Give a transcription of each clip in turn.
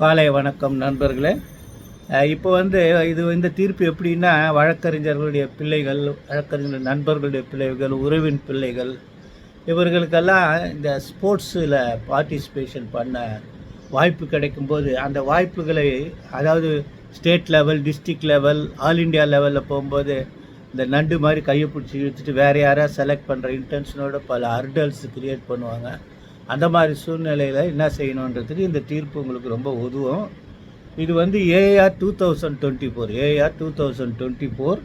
காலை வணக்கம் நண்பர்களே. இப்போ வந்து இது இந்த தீர்ப்பு எப்படின்னா வழக்கறிஞர்களுடைய பிள்ளைகள் வழக்கறிஞர் நண்பர்களுடைய பிள்ளைகள் உறவின் பிள்ளைகள் இவர்களுக்கெல்லாம் இந்த ஸ்போர்ட்ஸில் பார்ட்டிசிபேஷன் பண்ண வாய்ப்பு கிடைக்கும்போது அந்த வாய்ப்புகளை அதாவது state level district level all India லெவலில் போகும்போது இந்த நண்டு மாதிரி கையை பிடிச்சி இழுத்துட்டு வேறு யாராவது செலக்ட் பண்ணுற இன்டென்ஷனோட பல அர்டல்ஸ் க்ரியேட் பண்ணுவாங்க. அந்த மாதிரி சூழ்நிலையில் என்ன செய்யணுன்றதுக்கு இந்த தீர்ப்பு உங்களுக்கு ரொம்ப உதவும். இது வந்து AR two thousand twenty four AR two thousand twenty four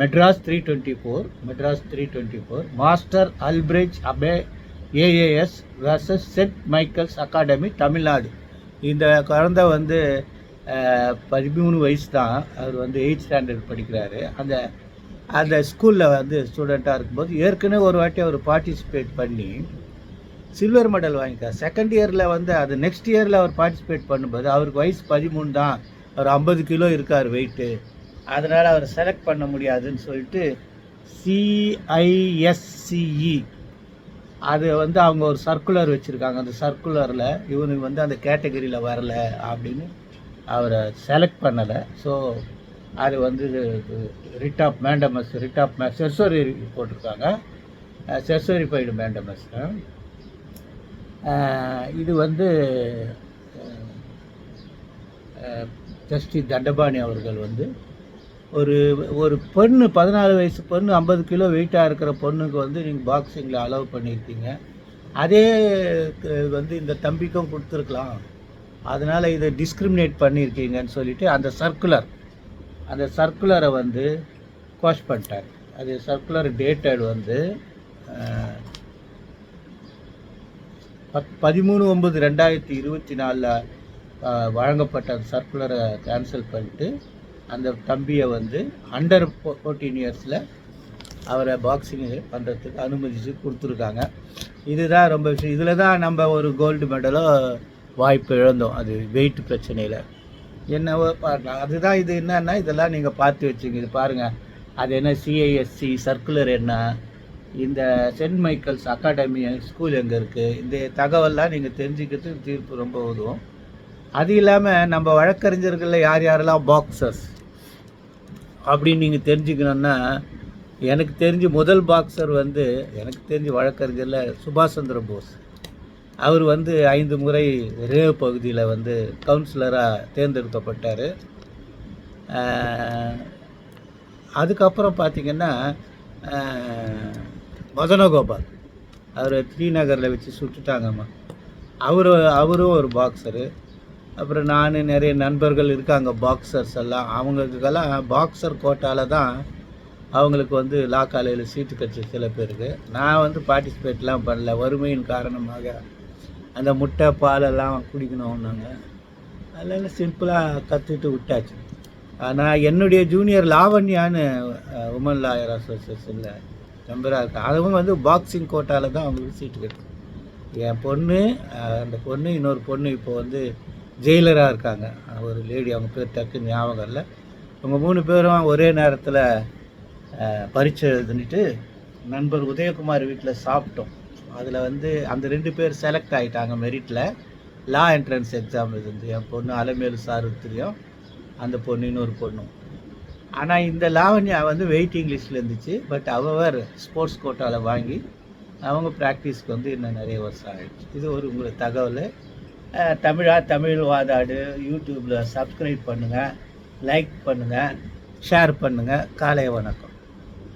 Madras three twenty four Madras three twenty four master Albridge Abey AAS versus saint Michael's academy Tamil Nadu இந்த குழந்தை வந்து பதிமூணு வயசு தான் அவர் வந்து எயிட் ஸ்டாண்டர்ட் படிக்கிறாரு. அந்த அந்த ஸ்கூலில் வந்து ஸ்டூடெண்ட்டாக இருக்கும்போது ஏற்கனவே ஒரு வாட்டி அவர் பார்ட்டிசிபேட் பண்ணி சில்வர் மெடல் வாங்கிட்டார் செகண்ட் இயரில் வந்து அது நெக்ஸ்ட் இயரில் அவர் பார்ட்டிசிபேட் பண்ணும்போது அவருக்கு வயசு பதிமூணு தான். அவர் ஐம்பது கிலோ இருக்கார் வெயிட்டு அதனால் அவர் செலக்ட் பண்ண முடியாதுன்னு சொல்லிட்டு சிஐஎஸ்சிஇ அது வந்து அவங்க ஒரு சர்க்குலர் வச்சுருக்காங்க. அந்த சர்க்குலரில் இவனுக்கு வந்து அந்த கேட்டகரியில் வரல அப்படின்னு அவரை செலக்ட் பண்ணலை. ஸோ அது வந்து writ of mandamus writ of certiorari போட்டிருக்காங்க. செர்சரிஃபைடு மேண்டமஸ் இது வந்து ஜஸ்டி தண்டபாணி அவர்கள் வந்து ஒரு ஒரு பொண்ணு பதினாலு வயசு பொண்ணு ஐம்பது கிலோ வெயிட்டாக இருக்கிற பொண்ணுக்கு வந்து நீங்கள் பாக்ஸிங்கில் அலோவ் பண்ணியிருக்கீங்க. அதே வந்து இந்த தம்பிக்கும் கொடுத்துருக்கலாம். அதனால் இதை டிஸ்கிரிமினேட் பண்ணியிருக்கீங்கன்னு சொல்லிவிட்டு அந்த சர்க்குலர் அந்த சர்க்குலரை வந்து கோஷ் பண்ணிட்டார். அது சர்க்குலர் டேட்டட் வந்து பத் பதிமூணு ஒம்பது ரெண்டாயிரத்தி இருபத்தி நாலில் வழங்கப்பட்ட அந்த சர்க்குலரை கேன்சல் பண்ணிட்டு அந்த தம்பியை வந்து அண்டர் ஃபோர்டீன் இயர்ஸில் அவரை பாக்ஸிங் பண்ணுறதுக்கு அனுமதிச்சு கொடுத்துருக்காங்க. இதுதான் ரொம்ப விஷயம். இதில் தான் நம்ம ஒரு கோல்டு மெடலோ வாய்ப்பு இழந்தோம். அது வெயிட் பிரச்சனையில். என்னவோ பார்க்கலாம் அதுதான் இது என்னன்னா இதெல்லாம் நீங்கள் பார்த்து வச்சுங்க. இது பாருங்கள் அது என்ன சிஐஎஸ்சி சர்க்குலர் என்ன? இந்த சென்ட் மைக்கேல்ஸ் அகாடமி ஸ்கூல் எங்கே இருக்குது இந்த தகவல்லாம் நீங்கள் தெரிஞ்சுக்கிறதுக்கு தீர்ப்பு ரொம்ப உதவும். அது இல்லாமல் நம்ம வழக்கறிஞர்களில் யார் யாரெல்லாம் பாக்ஸர்ஸ் அப்படின்னு நீங்கள் தெரிஞ்சுக்கணுன்னா எனக்கு தெரிஞ்சு முதல் பாக்ஸர் வந்து எனக்கு தெரிஞ்சு வழக்கறிஞரில் சுபாஷ் சந்திர போஸ். அவர் வந்து ஐந்து முறை ரேவ் பகுதியில் வந்து கவுன்சிலராக தேர்ந்தெடுக்கப்பட்டார். அதுக்கப்புறம் பார்த்திங்கன்னா மதனகோபால். அவர் ஸ்ரீநகரில் வச்சு சுட்டுட்டாங்கம்மா. அவர் அவரும் ஒரு பாக்ஸரு அப்புறம் நான் நிறைய நண்பர்கள் இருக்காங்க பாக்ஸர்ஸ் எல்லாம். அவங்களுக்கெல்லாம் பாக்ஸர் கோட்டாவில் தான் அவங்களுக்கு வந்து லா காலையில் சீட்டு கிடச்சி சில பேருக்கு. நான் வந்து பார்ட்டிசிபேட்லாம் பண்ணல. வறுமையின் காரணமாக அந்த முட்டை பாலெல்லாம் குடிக்கணும்னாங்க. அதெல்லாம் சிம்பிளாக கற்றுட்டு விட்டாச்சு. ஆனால் என்னுடைய ஜூனியர் லாவண்யான்னு உமன் லாயர் அசோசியேஷனில் மெம்பராக இருக்கா அதுவும் வந்து பாக்ஸிங் கோட்டாவில் தான் அவங்களுக்கு சீட்டு கிடைக்கும் என் பொண்ணு அந்த பொண்ணு இன்னொரு பொண்ணு இப்போ வந்து ஜெயிலராக இருக்காங்க. ஒரு லேடி அவங்க பேர் டக்கு ஞாபகம் இல்லை. அவங்க மூணு பேரும் ஒரே நேரத்தில் பரீட்சை எழுதுனிட்டு நண்பர் உதயகுமார் வீட்டில் சாப்பிட்டோம். அதில் வந்து அந்த ரெண்டு பேர் செலக்ட் ஆகிட்டாங்க மெரிட்டில் லா என்ட்ரன்ஸ் எக்ஸாம் இருந்து என் பொண்ணு அலமேலு சார் தெரியும். அந்த பொண்ணு இன்னொரு பொண்ணும். ஆனால் இந்த லாவண்யா வந்து வெயிட்டிங் லிஸ்ட்டில் இருந்துச்சு. பட் அவர் ஸ்போர்ட்ஸ் கோட்டாவில் வாங்கி அவங்க ப்ராக்டிஸ்க்கு வந்து இன்னும் நிறைய வருஷம் ஆகிடுச்சு இது ஒரு உங்களுக்கு தகவல். தமிழா தமிழ் வாதாடு யூடியூப்பில் சப்ஸ்கிரைப் பண்ணுங்கள் லைக் பண்ணுங்கள் ஷேர் பண்ணுங்கள் காலை வணக்கம்.